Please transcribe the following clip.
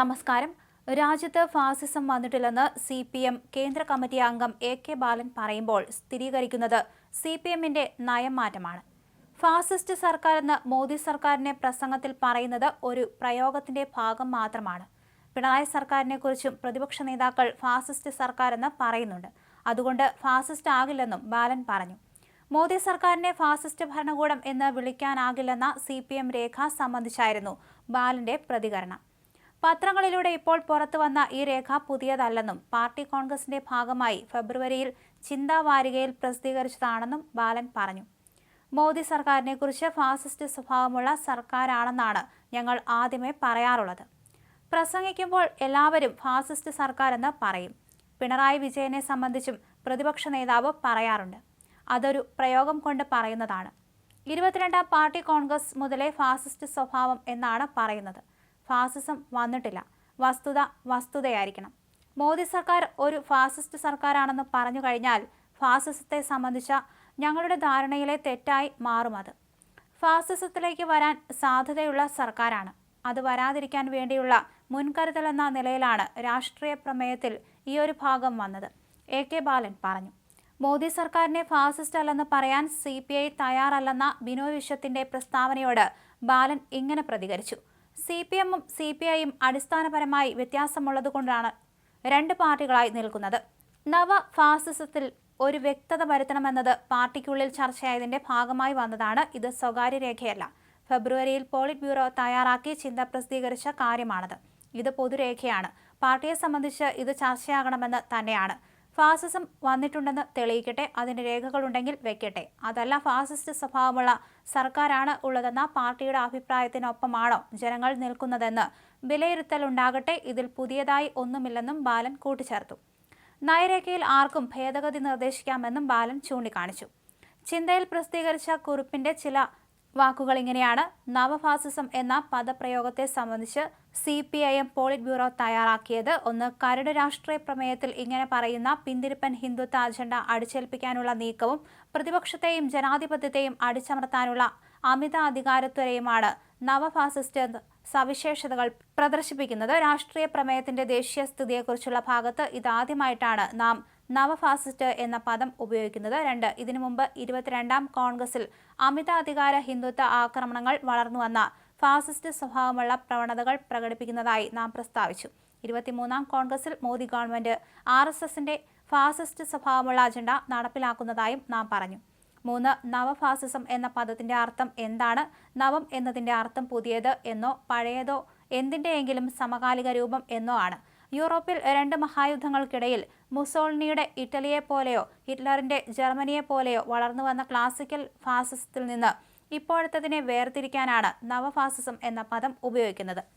നമസ്കാരം. രാജ്യത്ത് ഫാസിസം വന്നിട്ടില്ലെന്ന് സി പി എം കേന്ദ്ര കമ്മിറ്റി അംഗം എ കെ ബാലൻ പറയുമ്പോൾ സ്ഥിരീകരിക്കുന്നത് സി പി എമ്മിന്റെ നയം മാറ്റമാണ് ഫാസിസ്റ്റ് സർക്കാർ എന്ന് മോദി സർക്കാരിനെ പ്രസംഗത്തിൽ പറയുന്നത് ഒരു പ്രയോഗത്തിന്റെ ഭാഗം മാത്രമാണ്. പിണറായി സർക്കാരിനെ കുറിച്ചും പ്രതിപക്ഷ നേതാക്കൾ ഫാസിസ്റ്റ് സർക്കാർ എന്ന് പറയുന്നുണ്ട്. അതുകൊണ്ട് ഫാസിസ്റ്റ് ആകില്ലെന്നും ബാലൻ പറഞ്ഞു. മോദി സർക്കാരിനെ ഫാസിസ്റ്റ് ഭരണകൂടം എന്ന് വിളിക്കാനാകില്ലെന്ന സി പി എം രേഖ സംബന്ധിച്ചായിരുന്നു ബാലന്റെ പ്രതികരണം. പത്രങ്ങളിലൂടെ ഇപ്പോൾ പുറത്തു വന്ന ഈ രേഖ പുതിയതല്ലെന്നും പാർട്ടി കോൺഗ്രസിന്റെ ഭാഗമായി ഫെബ്രുവരിയിൽ ചിന്താവാരികയിൽ പ്രസിദ്ധീകരിച്ചതാണെന്നും ബാലൻ പറഞ്ഞു. മോദി സർക്കാരിനെക്കുറിച്ച് ഫാസിസ്റ്റ് സ്വഭാവമുള്ള സർക്കാരാണെന്നാണ് ഞങ്ങൾ ആദ്യമേ പറയാറുള്ളത്. പ്രസംഗിക്കുമ്പോൾ എല്ലാവരും ഫാസിസ്റ്റ് സർക്കാർ എന്ന് പറയും. പിണറായി വിജയനെ സംബന്ധിച്ചും പ്രതിപക്ഷ നേതാവ് പറയാറുണ്ട്. അതൊരു പ്രയോഗം കൊണ്ട് പറയുന്നതാണ്. ഇരുപത്തിരണ്ടാം പാർട്ടി കോൺഗ്രസ് മുതലേ ഫാസിസ്റ്റ് സ്വഭാവം എന്നാണ് പറയുന്നത്. ഫാസിസം വന്നിട്ടില്ല. വസ്തുത വസ്തുതയായിരിക്കണം. മോദി സർക്കാർ ഒരു ഫാസിസ്റ്റ് സർക്കാരാണെന്ന് പറഞ്ഞു കഴിഞ്ഞാൽ ഫാസിസത്തെ സംബന്ധിച്ച ഞങ്ങളുടെ ധാരണയിലെ തെറ്റായി മാറും അത്. ഫാസിസത്തിലേക്ക് വരാൻ സാധ്യതയുള്ള സർക്കാരാണ്. അത് വരാതിരിക്കാൻ വേണ്ടിയുള്ള മുൻകരുതൽ എന്ന നിലയിലാണ് രാഷ്ട്രീയ പ്രമേയത്തിൽ ഈ ഒരു ഭാഗം വന്നത്. എ കെ ബാലൻ പറഞ്ഞു. മോദി സർക്കാരിനെ ഫാസിസ്റ്റ് അല്ലെന്ന് പറയാൻ സി പി ഐ തയ്യാറല്ലെന്ന ബിനോയ് വിശ്വത്തിന്റെ പ്രസ്താവനയോട് ബാലൻ ഇങ്ങനെ പ്രതികരിച്ചു. സി പി എമ്മും സി പി ഐയും അടിസ്ഥാനപരമായി വ്യത്യാസമുള്ളതുകൊണ്ടാണ് രണ്ട് പാർട്ടികളായി നിൽക്കുന്നത്. നവ ഫാസിസത്തിൽ ഒരു വ്യക്തത വരുത്തണമെന്നത് പാർട്ടിക്കുള്ളിൽ ചർച്ചയായതിന്റെ ഭാഗമായി വന്നതാണ്. ഇത് സ്വകാര്യ രേഖയല്ല. ഫെബ്രുവരിയിൽ പോളിറ്റ് ബ്യൂറോ തയ്യാറാക്കി ചിന്ത പ്രസിദ്ധീകരിച്ച കാര്യമാണത്. ഇത് പൊതുരേഖയാണ്. പാർട്ടിയെ സംബന്ധിച്ച് ഇത് ചർച്ചയാകണമെന്ന് തന്നെയാണ്. ഫാസിസം വന്നിട്ടുണ്ടെന്ന് തെളിയിക്കട്ടെ അതിന് രേഖകളുണ്ടെങ്കിൽ വെക്കട്ടെ. അതല്ല ഫാസിസ്റ്റ് സ്വഭാവമുള്ള സർക്കാരാണ് ഉള്ളതെന്ന പാർട്ടിയുടെ അഭിപ്രായത്തിനൊപ്പമാണോ ജനങ്ങൾ നിൽക്കുന്നതെന്ന് വിലയിരുത്തലുണ്ടാകട്ടെ ഇതിൽ പുതിയതായി ഒന്നുമില്ലെന്നും ബാലൻ കൂട്ടിച്ചേർത്തു. നയരേഖയിൽ ആർക്കും ഭേദഗതി നിർദ്ദേശിക്കാമെന്നും ബാലൻ ചൂണ്ടിക്കാണിച്ചു. ചിന്തയിൽ പ്രസിദ്ധീകരിച്ച കുറിപ്പിന്റെ ചില വാക്കുകൾ ഇങ്ങനെയാണ് നവഫാസിസം എന്ന പദപ്രയോഗത്തെ സംബന്ധിച്ച് C P I M polit bureau തയ്യാറാക്കിയത്. ഒന്ന് കരട് രാഷ്ട്രീയ പ്രമേയത്തിൽ ഇങ്ങനെ പറയുന്ന പിന്തിരിപ്പൻ ഹിന്ദുത്വ അജണ്ട അടിച്ചേൽപ്പിക്കാനുള്ള നീക്കവും പ്രതിപക്ഷത്തെയും ജനാധിപത്യത്തെയും അടിച്ചമർത്താനുള്ള അമിത അധികാരത്വരെയുമാണ് നവഫാസിസ്റ്റ് സവിശേഷതകൾ പ്രദർശിപ്പിക്കുന്നത്. രാഷ്ട്രീയ പ്രമേയത്തിന്റെ ദേശീയ സ്ഥിതിയെക്കുറിച്ചുള്ള ഭാഗത്ത് ഇതാദ്യമായിട്ടാണ് നാം നവഫാസിസ്റ്റ് എന്ന പദം ഉപയോഗിക്കുന്നത് രണ്ട്. ഇതിനു മുമ്പ് ഇരുപത്തിരണ്ടാം കോൺഗ്രസിൽ അമിതാധികാര ഹിന്ദുത്വ ആക്രമണങ്ങൾ വളർന്നുവന്ന ഫാസിസ്റ്റ് സ്വഭാവമുള്ള പ്രവണതകൾ പ്രകടിപ്പിക്കുന്നതായി നാം പ്രസ്താവിച്ചു. ഇരുപത്തിമൂന്നാം കോൺഗ്രസിൽ മോദി ഗവൺമെന്റ് ആർ എസ് എസിന്റെ ഫാസിസ്റ്റ് സ്വഭാവമുള്ള അജണ്ട നടപ്പിലാക്കുന്നതായും നാം പറഞ്ഞു. മൂന്ന് നവഫാസിസം എന്ന പദത്തിന്റെ അർത്ഥം എന്താണ്? നവം എന്നതിന്റെ അർത്ഥം പുതിയത് എന്നോ പഴയതോ എന്തിന്റെയെങ്കിലും സമകാലിക രൂപം എന്നോ ആണ്. യൂറോപ്പിൽ രണ്ട് മഹായുദ്ധങ്ങൾക്കിടയിൽ മുസോളിനിയുടെ ഇറ്റലിയെ പോലെയോ ഹിറ്റ്ലറിന്റെ ജർമ്മനിയെ പോലെയോ വളർന്നു വന്ന ക്ലാസിക്കൽ ഫാസിസത്തിൽ നിന്ന് ഇപ്പോഴത്തതിനെ വേർതിരിക്കാനാണ് നവഫാസിസം എന്ന പദം ഉപയോഗിക്കുന്നത്.